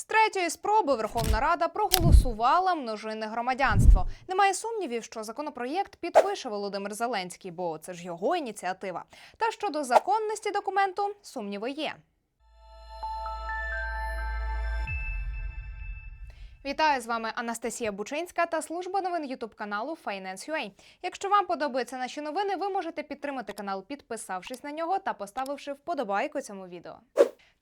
З третьої спроби Верховна Рада проголосувала множинне громадянство. Немає сумнівів, що законопроєкт підпише Володимир Зеленський, бо це ж його ініціатива. Та щодо законності документу сумніви є. Вітаю з вами Анастасія Бучинська та служба новин Ютуб каналу Finance.ua. Якщо вам подобаються наші новини, ви можете підтримати канал, підписавшись на нього та поставивши вподобайку цьому відео.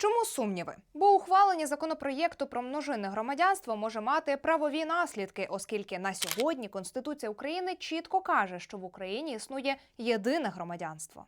Чому сумніви? Бо ухвалення законопроєкту про множинне громадянство може мати правові наслідки, оскільки на сьогодні Конституція України чітко каже, що в Україні існує єдине громадянство.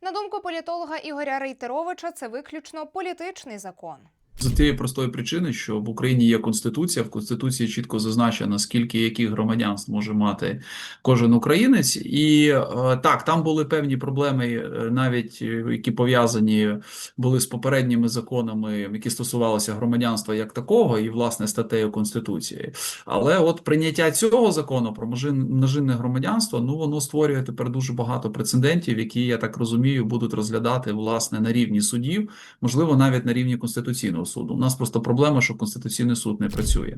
На думку політолога Ігоря Рейтеровича, це виключно політичний закон. З тієї простої причини, що в Україні є конституція, в конституції чітко зазначено, скільки яких громадянств може мати кожен українець, і е, так там були певні проблеми, е, навіть е, які пов'язані були з попередніми законами, які стосувалися громадянства як такого, і власне статтею конституції. Але от прийняття цього закону про множин- множинне громадянство, ну воно створює тепер дуже багато прецедентів, які я так розумію, будуть розглядати власне на рівні судів, можливо, навіть на рівні конституційного суду. У нас просто проблема, що конституційний суд не працює.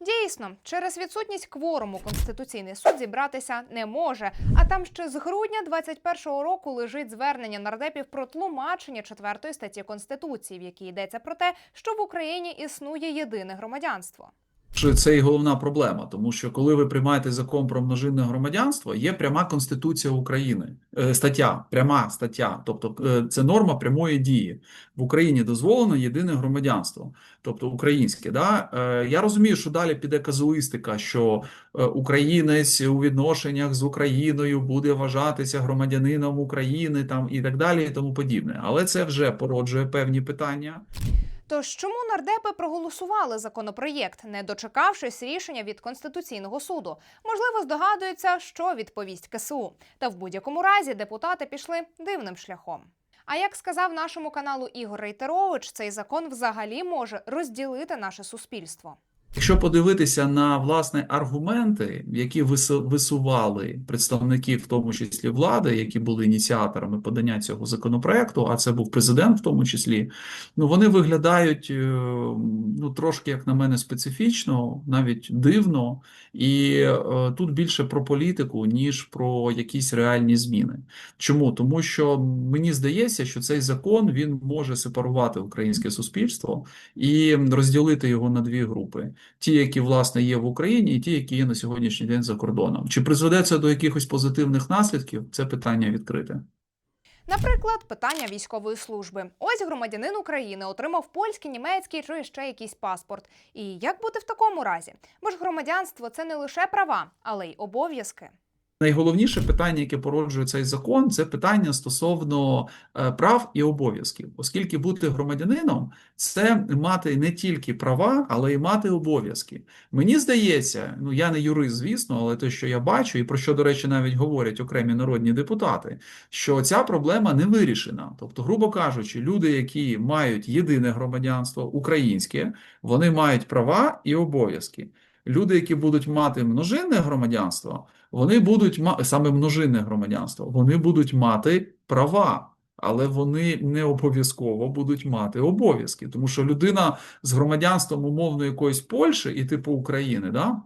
Дійсно, через відсутність кворуму Конституційний суд зібратися не може. А там ще з грудня 21-го року лежить звернення нардепів про тлумачення четвертої статті Конституції, в якій йдеться про те, що в Україні існує єдине громадянство. Що це і головна проблема, тому що коли ви приймаєте закон про множинне громадянство, є пряма конституція України, е, стаття, пряма стаття, тобто е, це норма прямої дії. В Україні дозволено єдине громадянство, тобто українське. Да? Е, Я розумію, що далі піде казуїстика, що українець у відношеннях з Україною буде вважатися громадянином України там і так далі, і тому подібне. Але це вже породжує певні питання. Тож чому нардепи проголосували законопроєкт, не дочекавшись рішення від конституційного суду? Можливо, здогадуються, що відповість КСУ. Та в будь-якому разі депутати пішли дивним шляхом. А як сказав нашому каналу Ігор Рейтерович, цей закон взагалі може розділити наше суспільство. Якщо подивитися на власне аргументи, які вису- висували представники, в тому числі влади, які були ініціаторами подання цього законопроекту, а це був президент, в тому числі, ну вони виглядають е, ну трошки, як на мене, специфічно, навіть дивно, і е, тут більше про політику, ніж про якісь реальні зміни. Чому? Тому що мені здається, що цей закон він може сепарувати українське суспільство і розділити його на дві групи ті, які власне є в Україні, і ті, які є на сьогоднішній день за кордоном. Чи призведе це до якихось позитивних наслідків? Це питання відкрите. Наприклад, питання військової служби. Ось громадянин України отримав польський, німецький чи ще якийсь паспорт. І як бути в такому разі? Бо ж громадянство це не лише права, але й обов'язки. Найголовніше питання, яке породжує цей закон, це питання стосовно е, прав і обов'язків, оскільки бути громадянином це мати не тільки права, але й мати обов'язки. Мені здається, ну я не юрист, звісно, але те, що я бачу, і про що, до речі, навіть говорять окремі народні депутати, що ця проблема не вирішена. Тобто, грубо кажучи, люди, які мають єдине громадянство українське, вони мають права і обов'язки. Люди, які будуть мати множинне громадянство, вони будуть мати саме множинне громадянство, вони будуть мати права, але вони не обов'язково будуть мати обов'язки. Тому що людина з громадянством умовно якоїсь Польщі і типу України, да,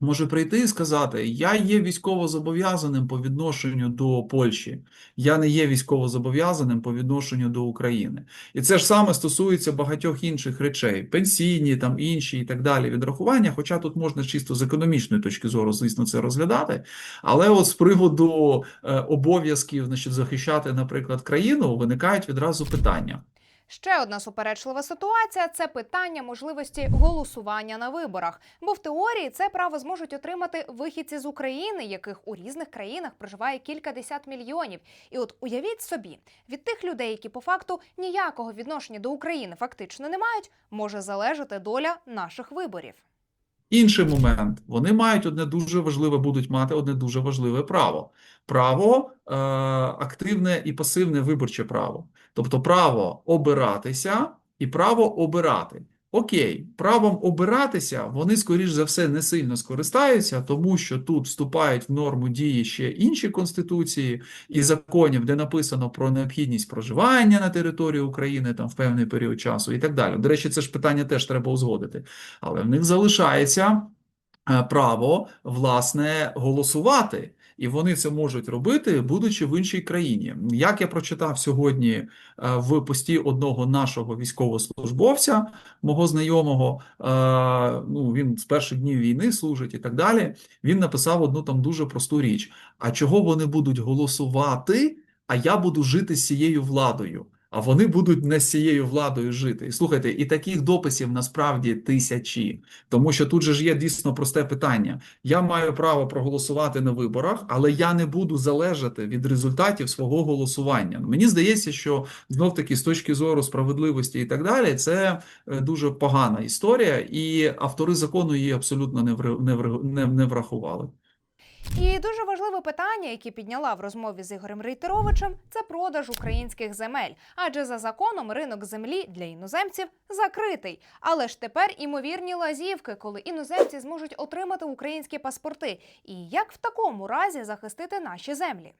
може прийти і сказати: Я є військовозобов'язаним по відношенню до Польщі, я не є військовозобов'язаним по відношенню до України. І це ж саме стосується багатьох інших речей, пенсійні, там інші і так далі відрахування. Хоча тут можна чисто з економічної точки зору, звісно, це розглядати. Але от з приводу е, обов'язків, значить, захищати, наприклад, країну, виникають відразу питання. Ще одна суперечлива ситуація це питання можливості голосування на виборах. Бо в теорії це право зможуть отримати вихідці з України, яких у різних країнах проживає кількадесят мільйонів. І от уявіть собі, від тих людей, які по факту ніякого відношення до України фактично не мають, може залежати доля наших виборів. Інший момент, вони мають одне дуже важливе, будуть мати одне дуже важливе право. Право е, активне і пасивне виборче право. Тобто право обиратися і право обирати. Окей, правом обиратися вони, скоріш за все, не сильно скористаються, тому що тут вступають в норму дії ще інші конституції і законів, де написано про необхідність проживання на території України там в певний період часу і так далі. До речі, це ж питання теж треба узгодити. Але в них залишається е, право, власне, голосувати. І вони це можуть робити, будучи в іншій країні. Як я прочитав сьогодні е, в пості одного нашого військовослужбовця, мого знайомого, е, ну він з перших днів війни служить і так далі. Він написав одну там дуже просту річ: а чого вони будуть голосувати, а я буду жити з цією владою? А вони будуть не з цією владою жити. І слухайте, і таких дописів насправді тисячі, тому що тут же ж є дійсно просте питання. Я маю право проголосувати на виборах, але я не буду залежати від результатів свого голосування. Мені здається, що знов таки з точки зору справедливості і так далі, це е, дуже погана історія, і автори закону її абсолютно не врахували. І дуже важливе питання, яке підняла в розмові з Ігорем Рейтеровичем, це продаж українських земель. Адже за законом ринок землі для іноземців закритий. Але ж тепер імовірні лазівки, коли іноземці зможуть отримати українські паспорти. І як в такому разі захистити наші землі?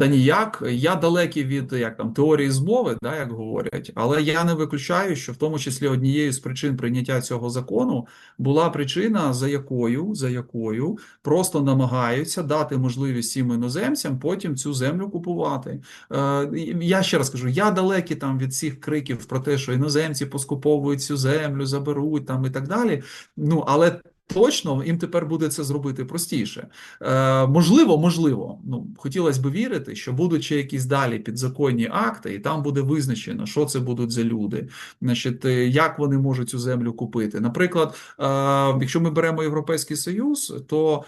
Та ніяк, я далекий від як там теорії змови, да, як говорять, але я не виключаю, що в тому числі однією з причин прийняття цього закону була причина, за якою, за якою просто намагаються дати можливість цим іноземцям потім цю землю купувати. Е, я ще раз кажу, я далекий там від цих криків про те, що іноземці поскуповують цю землю, заберуть там і так далі. Ну але. Точно їм тепер буде це зробити простіше. Е, можливо, можливо, ну хотілося б вірити, що будуть ще якісь далі підзаконні акти, і там буде визначено, що це будуть за люди, значить, е, як вони можуть цю землю купити. Наприклад, е, якщо ми беремо Європейський Союз, то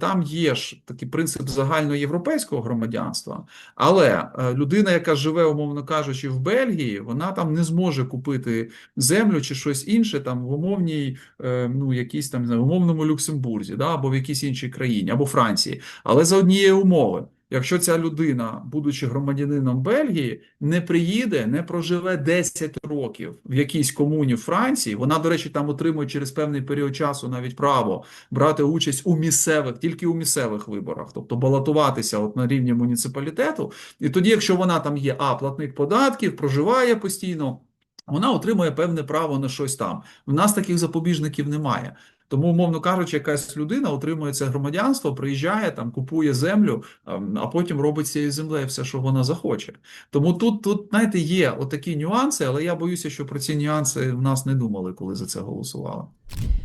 там є ж такий принцип загальноєвропейського громадянства, але е, людина, яка живе, умовно кажучи, в Бельгії, вона там не зможе купити землю чи щось інше там в умовній, е, ну якійсь там в умовному Люксембурзі, да, або в якійсь іншій країні, або Франції, але за однієї умови. Якщо ця людина, будучи громадянином Бельгії, не приїде, не проживе 10 років в якійсь комуні Франції, вона, до речі, там отримує через певний період часу навіть право брати участь у місцевих, тільки у місцевих виборах, тобто балотуватися от на рівні муніципалітету. І тоді, якщо вона там є а платник податків, проживає постійно, вона отримує певне право на щось там. В нас таких запобіжників немає. Тому, умовно кажучи, якась людина отримує це громадянство, приїжджає там, купує землю, ем, а потім робить цією землею все, що вона захоче. Тому тут, тут, знаєте, є отакі нюанси, але я боюся, що про ці нюанси в нас не думали, коли за це голосували.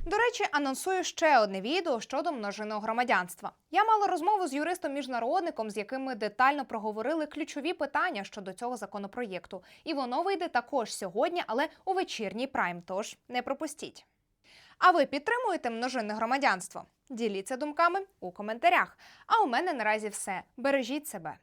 До речі, анонсую ще одне відео щодо множинного громадянства. Я мала розмову з юристом-міжнародником, з яким ми детально проговорили ключові питання щодо цього законопроєкту. І воно вийде також сьогодні, але у вечірній прайм. Тож не пропустіть. А ви підтримуєте множинне громадянство? Діліться думками у коментарях. А у мене наразі все. Бережіть себе.